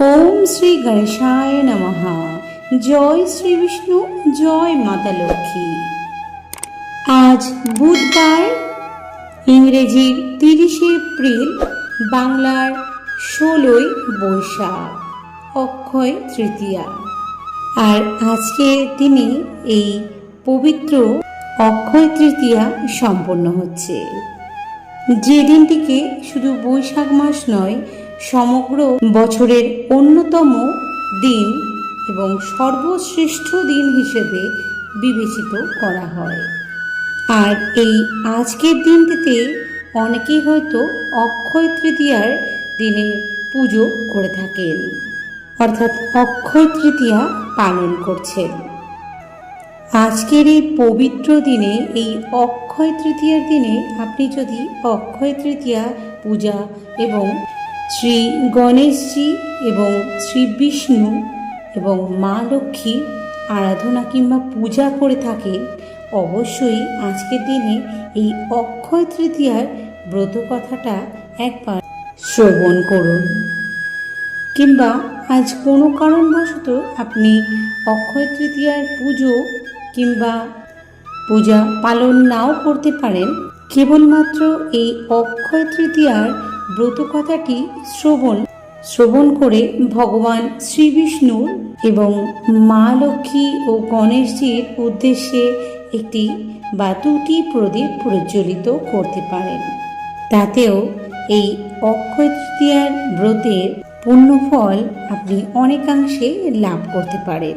ওম শ্রী গণেশায় নমঃ। জয় শ্রী বিষ্ণু, জয় মাতা লক্ষ্মী। আজ বুধবার, ইংরেজির তিরিশে এপ্রিল, বাংলার ষোলোই বৈশাখ, অক্ষয় তৃতীয়া। আর আজকে দিনে এই পবিত্র অক্ষয় তৃতীয়া সম্পন্ন হচ্ছে। যে দিনটিকে শুধু বৈশাখ মাস নয় সমগ্র বছরের অন্যতম দিন এবং সর্বশ্রেষ্ঠ দিন হিসেবে বিবেচিত করা হয়। আর এই আজকের দিনটিতে অনেকেই হয়তো অক্ষয় তৃতীয়ার দিনে পুজো করে থাকেন, অর্থাৎ অক্ষয় তৃতীয়া পালন করছেন। আজকের এই পবিত্র দিনে, এই অক্ষয় তৃতীয়ার দিনে আপনি যদি অক্ষয় তৃতীয়া পূজা এবং শ্রী গণেশজি এবং শ্রী বিষ্ণু এবং মা লক্ষ্মী আরাধনা কিংবা পূজা করে থাকেন, অবশ্যই আজকের দিনে এই অক্ষয় তৃতীয়ার ব্রত কথাটা একবার শ্রবণ করুন। কিংবা আজ কোনো কারণবশত আপনি অক্ষয় তৃতীয়ার পুজো কিংবা পূজা পালন নাও করতে পারেন। কেবলমাত্র এই অক্ষয় তৃতীয়ার ব্রত কথাটি শ্রবণ শ্রবণ করে ভগবান শ্রী বিষ্ণুর এবং মা লক্ষ্মী ও গণেশজির উদ্দেশ্যে একটি বা দুটি প্রদীপ প্রজ্বলিত করতে পারেন। তাতেও এই অক্ষয় তৃতীয়ার ব্রতের পুণ্যফল আপনি অনেকাংশে লাভ করতে পারেন।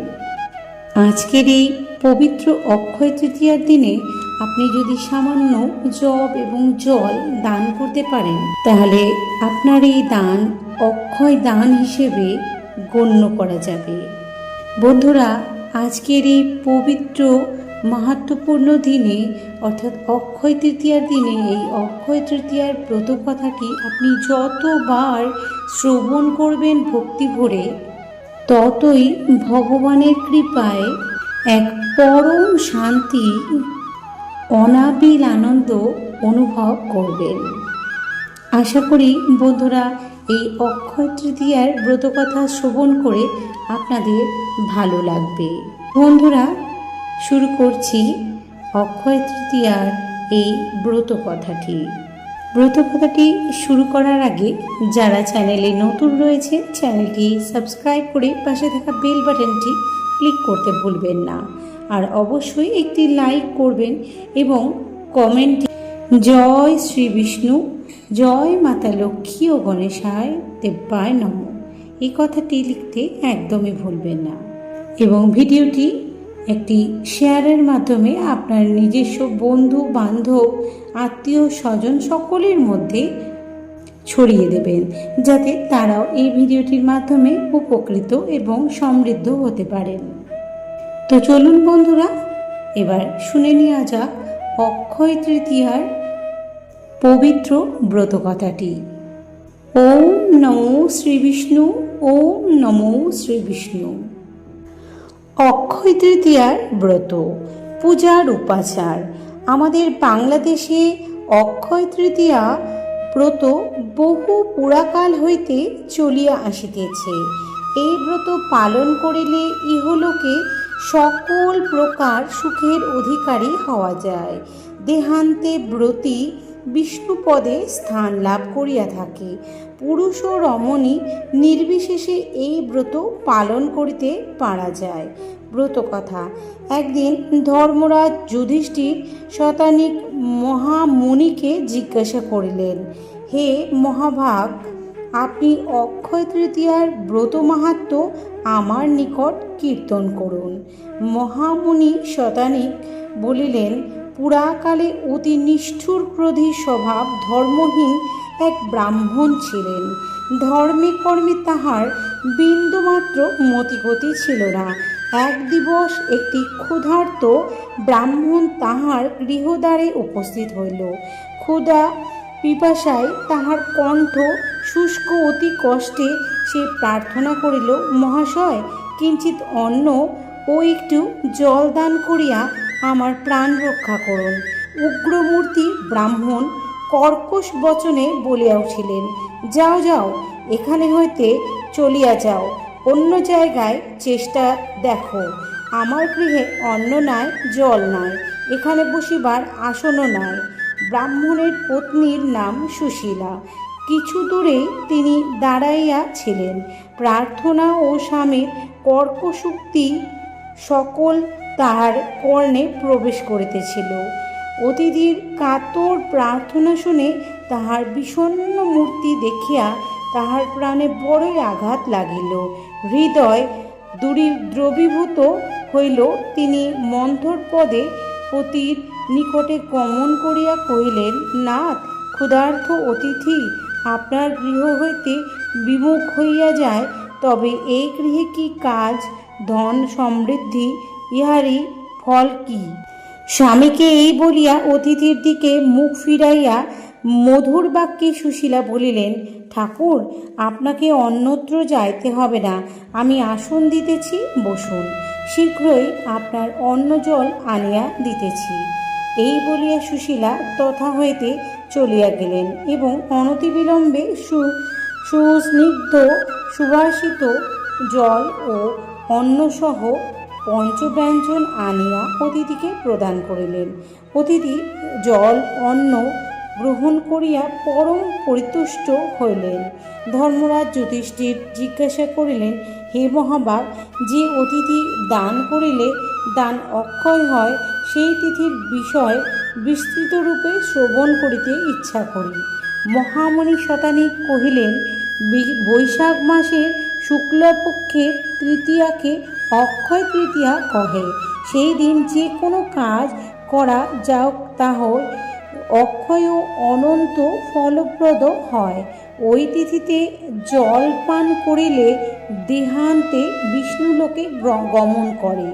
আজকের এই পবিত্র অক্ষয় তৃতীয়ার দিনে আপনি যদি সামান্য জব এবং জল দান করতে পারেন, তাহলে আপনার এই দান অক্ষয় দান হিসেবে গণ্য করা যাবে। বন্ধুরা, আজকের এই পবিত্র মাহাত্মপূর্ণ দিনে, অর্থাৎ অক্ষয় তৃতীয়ার দিনে, এই অক্ষয় তৃতীয়ার ব্রত কথাটি আপনি যতবার শ্রবণ করবেন ভক্তি ভরে, ততই ভগবানের কৃপায় এক পরম শান্তি অনাবিল আনন্দ অনুভব করবেন। আশা করি বন্ধুরা, এই অক্ষয় তৃতীয়ার ব্রতকথা শ্রবণ করে আপনাদের ভালো লাগবে। বন্ধুরা, শুরু করছি অক্ষয় তৃতীয়ার এই ব্রত কথাটি ব্রত কথাটি শুরু করার আগে যারা চ্যানেলে নতুন রয়েছে, চ্যানেলটি সাবস্ক্রাইব করে পাশে থাকা বেল বাটনটি ক্লিক করতে ভুলবেন না। আর অবশ্যই একটি লাইক করবেন এবং কমেন্ট জয় শ্রী বিষ্ণু, জয় মাতা লক্ষ্মী ও গণেশায় দেব্যায় নম। এই কথাটি লিখতে একদমই ভুলবেন না। এবং ভিডিওটি একটি শেয়ারের মাধ্যমে আপনার নিজস্ব বন্ধু, বান্ধব, আত্মীয়, স্বজন সকলের মধ্যে ছড়িয়ে দেবেন, যাতে তারাও এই ভিডিওটির মাধ্যমে উপকৃত এবং সমৃদ্ধ হতে পারেন। তো চলুন বন্ধুরা, এবার শুনে নেওয়া যাক অক্ষয় তৃতীয়ার পবিত্র ব্রত কথাটি ওম নমো শ্রী বিষ্ণু, ওম নমো শ্রী বিষ্ণু। অক্ষয় তৃতীয়ার ব্রত, পূজার উপাচার। আমাদের বাংলাদেশে অক্ষয় তৃতীয়া ব্রত বহু পুরাকাল হইতে চলিয়া আসিতেছে। এই ব্রত পালন করিলে ইহলোকে সকল প্রকার সুখের অধিকারী হওয়া যায়। দেহান্তে ব্রতী বিষ্ণুপদে স্থান লাভ করিয়া থাকে। পুরুষ ও রমণী নির্বিশেষে এই ব্রত পালন করিতে পারা যায়। ব্রত কথা একদিন ধর্মরাজ যুধিষ্ঠির শতানিক মহামুনিকে জিজ্ঞাসা করিলেন, হে মহাভাগ আপনি অক্ষয় তৃতীয়ার ব্রত মাহাত্ম আমার নিকট কীর্তন করুন। মহামুনি শতানিক বলিলেন, পুরাকালে অতি নিষ্ঠুর ক্রোধী স্বভাব ধর্মহীন এক ব্রাহ্মণ ছিলেন। ধর্মে কর্মে তাহার বিন্দুমাত্র মতিগতি ছিল না। এক দিবস একটি ক্ষুধার্ত ব্রাহ্মণ তাহার গৃহদ্বারে উপস্থিত হইল। ক্ষুধা পিপাসায় তাহার কণ্ঠ শুষ্ক অতি কষ্টে সে প্রার্থনা করিল, মহাশয় কিঞ্চিত অন্ন ও একটু জল দান করিয়া আমার প্রাণ রক্ষা করুন। উগ্রমূর্তি ব্রাহ্মণ কর্কশ বচনে বলিয়া উঠিলেন, যাও যাও, এখানে হইতে চলিয়া যাও, অন্য জায়গায় চেষ্টা দেখো। আমার গৃহে অন্ন নাই, জল নাই, এখানে বসিবার আসনও নাই। ব্রাহ্মণের পত্নীর নাম সুশীলা। কিছু দূরেই তিনি দাঁড়াইয়া ছিলেন। প্রার্থনা ও স্বামীর কর্কশক্তি সকল তাহার কর্ণে প্রবেশ করিতেছিল। অতিথির কাতর প্রার্থনা শুনে তাহার বিষণ্ণ মূর্তি দেখিয়া তাহার প্রাণে বড়ই আঘাত লাগিল। হৃদয় দূরী দ্রবীভূত হইল। তিনি মন্থর পদে পতির নিকটে গমন করিয়া কহিলেন, নাথ ক্ষুধার্থ অতিথি আপনার গৃহ হইতে বিমুখ হইয়া যায়, তবে এই গৃহে কি কাজ, ধন সমৃদ্ধি, ইহারই ফল কি? স্বামীকে এই বলিয়া অতিথির দিকে মুখ ফিরাইয়া মধুর বাক্যে সুশীলা বলিলেন, ঠাকুর, আপনাকে অন্যত্র যাইতে হবে না, আমি আসন দিতেছি, বসুন। শীঘ্রই আপনার অন্ন জল আনিয়া দিতেছি। এই বলিয়া সুশীলা তথা হইতে চলিয়া গেলেন এবং অনতিবিলম্বে সু সুস্নিগ্ধ, সুবাসিত জল ও অন্নসহ পঞ্চব্যঞ্জন আনিয়া অতিথিকে প্রদান করিলেন। অতিথি জল, অন্ন গ্রহণ করিয়া পরম পরিতুষ্ট হইলেন। ধর্মরাজ যুধিষ্ঠির জিজ্ঞাসা করিলেন, হে মহাবাগ, যে অতিথি দান করিলে দান অক্ষয় হয়, সেই তিথির বিষয় বিস্তৃত রূপে শ্রবণ করিতে ইচ্ছা করি। মহামণি শতানিক কহিলেন বৈশাখ মাসের শুক্লপক্ষের তৃতীয়াকে অক্ষয় তৃতীয়া কহে। সেই দিন যে কোনো কাজ করা যাওক তাহ অক্ষয় ও অনন্ত ফলপ্রদ হয়। ওই তিথিতে জল পান করিলে দেহান্তে বিষ্ণুলোকে গমন করে।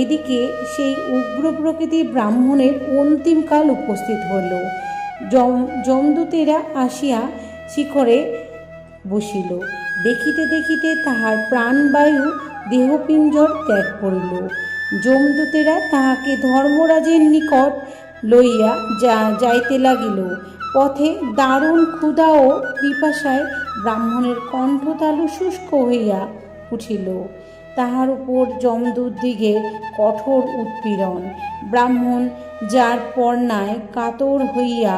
এদিকে সেই উগ্র প্রকৃতির ব্রাহ্মণের অন্তিমকাল উপস্থিত হল যম যমদূতেরা আসিয়া শিখরে বসিল। দেখিতে দেখিতে তাহার প্রাণবায়ু দেহপিঞ্জর ত্যাগ করিল। যমদূতেরা তাহাকে ধর্মরাজের নিকট লইয়া যা যাইতে লাগিল। পথে দারুণ ক্ষুধা ও পিপাসায় ব্রাহ্মণের কণ্ঠতালু শুষ্ক হইয়া উঠিল। তাহার উপর যমদূত দিগে কঠোর উৎপীড়ন। ব্রাহ্মণ যার পর্ণায় কাতর হইয়া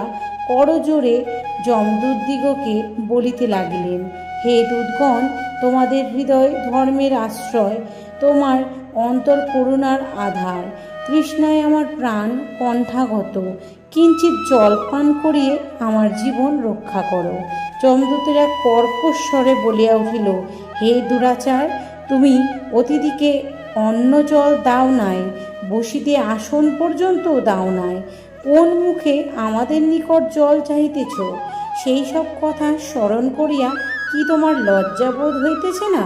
করজোরে যমদূতদিগকে বলিতে লাগিলেন, হে দুধগণ তোমাদের হৃদয় ধর্মের আশ্রয়, তোমার অন্তর করুণার আধার। তৃষ্ণায় আমার প্রাণ কণ্ঠাগত। কিঞ্চিত জল পান করিয়ে আমার জীবন রক্ষা করো। যমদূতেরা কর্কশ্বরে বলিয়া উঠিল, হে দুরাচার তুমি অতিথিকে অন্ন জল দাও নাই, বসিতে আসন পর্যন্ত দাও নাই, কোন মুখে আমাদের নিকট জল চাহিতেছ? সেই সব কথা স্মরণ করিয়া কি তোমার লজ্জাবোধ হইতেছে না?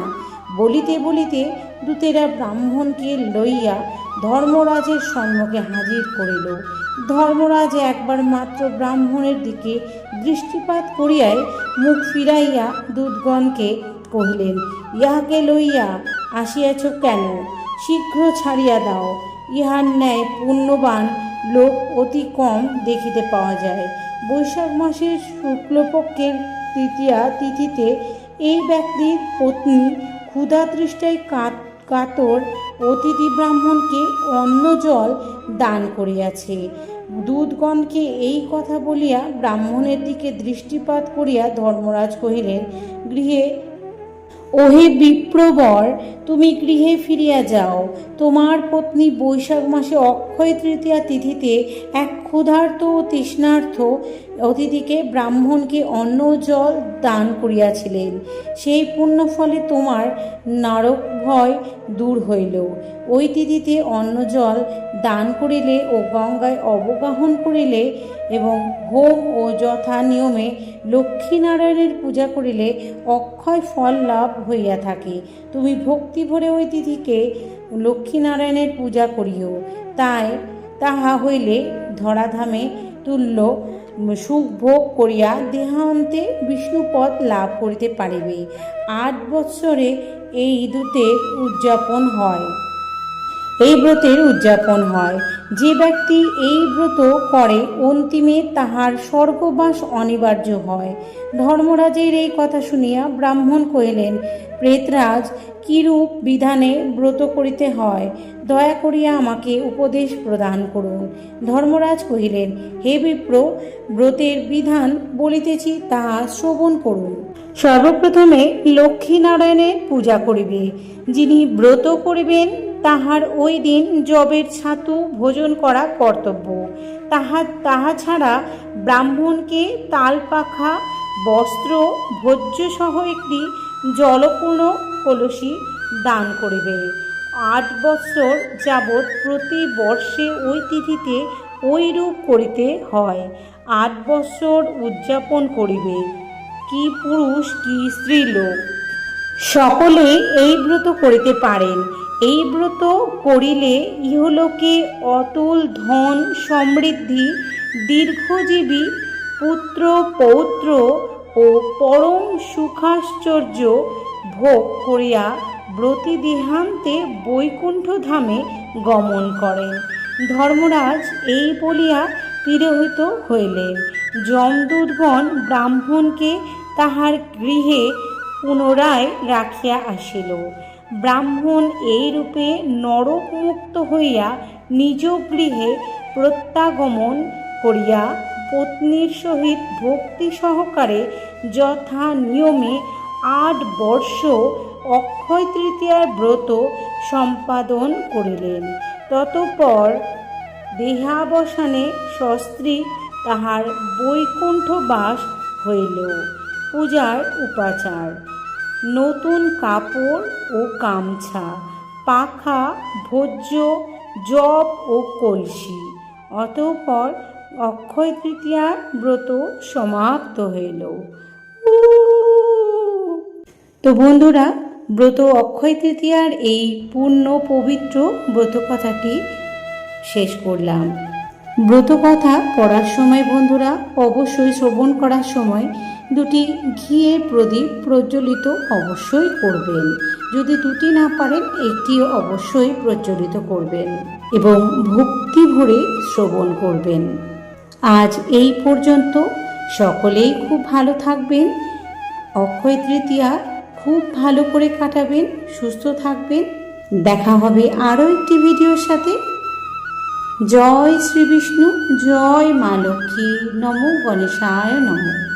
বলিতে বলিতে দূতেরা ব্রাহ্মণকে লইয়া ধর্মরাজের সম্মুখে হাজির করিল। ধর্মরাজ একবার মাত্র ব্রাহ্মণের দিকে দৃষ্টিপাত করিয়াই মুখ ফিরাইয়া দুধগণকে কহিলেন ইহাকে লইয়া আসিয়াছ কেন? শীঘ্র ছাড়িয়া দাও। ইহার ন্যায় পুণ্যবান লোক অতি কম দেখিতে পাওয়া যায়। বৈশাখ মাসের শুক্লপক্ষের তৃতীয়া তিথিতে এই ব্যক্তির পত্নী ক্ষুধাতৃষ্টায় কাত, কাতর অতিথি ব্রাহ্মণকে অন্ন জল দান করিয়াছে। দুধগণকে এই কথা বলিয়া ব্রাহ্মণের দিকে দৃষ্টিপাত করিয়া ধর্মরাজ কহিলেন, গৃহে ওহে বিপ্রবর, তুমি গৃহে ফিরিয়া যাও। তোমার পত্নী বৈশাখ মাসে অক্ষয় তৃতীয়া তিথিতে এক ক্ষুধার্ত ও তৃষ্ণার্থ অতিথিকে ব্রাহ্মণকে অন্ন জল দান করিয়াছিলেন। সেই পুণ্য ফলে তোমার নারক ভয় দূর হইল। ওই তিথিতে অন্ন জল দান করিলে ও গঙ্গায় অবগাহন করিলে এবং হোম ও যথা নিয়মে লক্ষ্মীনারায়ণের পূজা করিলে অক্ষয় ফল লাভ হইয়া থাকে। তুমি ভক্তি ভরে ওই তিথিকে লক্ষ্মীনারায়ণের পূজা করিও। তাই তাহা হইলে ধরাধামে তুল্য সুখ ভোগ করিয়া দেহান্তে বিষ্ণুপদ লাভ করিতে পারিবে। আট বৎসরে এই ইদুতে উদযাপন হয়। এই ব্রতের উদযাপন হয়। যে ব্যক্তি এই ব্রত করে, অন্তিমে তাহার স্বর্গবাস অনিবার্য হয়। ধর্মরাজের এই কথা শুনিয়া ব্রাহ্মণ কহিলেন, প্রেতরাজ, কিরূপ বিধানে ব্রত করিতে হয়? দয়া করিয়া আমাকে উপদেশ প্রদান করুন। ধর্মরাজ কহিলেন, হে বিপ্র, ব্রতের বিধান বলিতেছি তাহা শ্রবণ করুন। সর্বপ্রথমে লক্ষ্মীনারায়ণের পূজা করিবে। যিনি ব্রত করিবেন তাহার ওই দিন জবের ছাতু ভোজন করা কর্তব্য। তাহা তাহা ছাড়া ব্রাহ্মণকে তালপাখা, বস্ত্র, ভোজ্যসহ একটি জলপূর্ণ কলসি দান করিবে। আট বৎসর যাবৎ প্রতি বর্ষে ওই তিথিতে ওই রূপ করিতে হয়। আট বৎসর উদযাপন করিবে। কি পুরুষ, কি স্ত্রীলোক? সকলে এই ব্রত করিতে পারেন। এই ব্রত করিলে ইহলোকে অতুল ধন সমৃদ্ধি, দীর্ঘজীবী পুত্র পৌত্র ও পরম সুখাশ্চর্য ভোগ করিয়া ব্রতী দেহান্তে বৈকুণ্ঠ ধামে গমন করেন। ধর্মরাজ এই বলিয়া তিরোহিত হইলেন। যমদূতগণ ব্রাহ্মণকে তাহার গৃহে পুনরায় রাখিয়া আসিল। ব্রাহ্মণ এই রূপে নরক মুক্ত হইয়া নিজ গৃহে প্রত্যাগমন করিয়া পত্নীর সহিত ভক্তি সহকারে যথা নিয়মে আট বর্ষ অক্ষয় তৃতীয়ার ব্রত সম্পাদন করিলেন। ততপর দেহাবসানে সস্ত্রী তাহার বৈকুণ্ঠবাস হইল। পূজার উপাচার নতুন কাপড় ও গামছা, পাখা, ভোজ্য, জব ও কলসি। অতঃপর অক্ষয় তৃতীয়ার ব্রত সমাপ্ত হইল। তো বন্ধুরা, ব্রত অক্ষয় তৃতীয়ার এই পূর্ণ পবিত্র ব্রত কথাটি শেষ করলাম। ব্রত কথা পড়ার সময় বন্ধুরা, অবশ্যই শ্রবণ করার সময় দুটি ঘিয়ের প্রদীপ প্রজ্বলিত অবশ্যই করবেন। যদি দুটি না পারেন, একটিও অবশ্যই প্রজ্বলিত করবেন এবং ভক্তি ভরে শ্রবণ করবেন। আজ এই পর্যন্ত। সকলেই খুব ভালো থাকবেন। অক্ষয় তৃতীয়া খুব ভালো করে কাটাবেন, সুস্থ থাকবেন। দেখা হবে আরও একটি ভিডিওর সাথে। জয় শ্রী বিষ্ণু জয় মা লক্ষ্মী নমো গণেশায় নমঃ।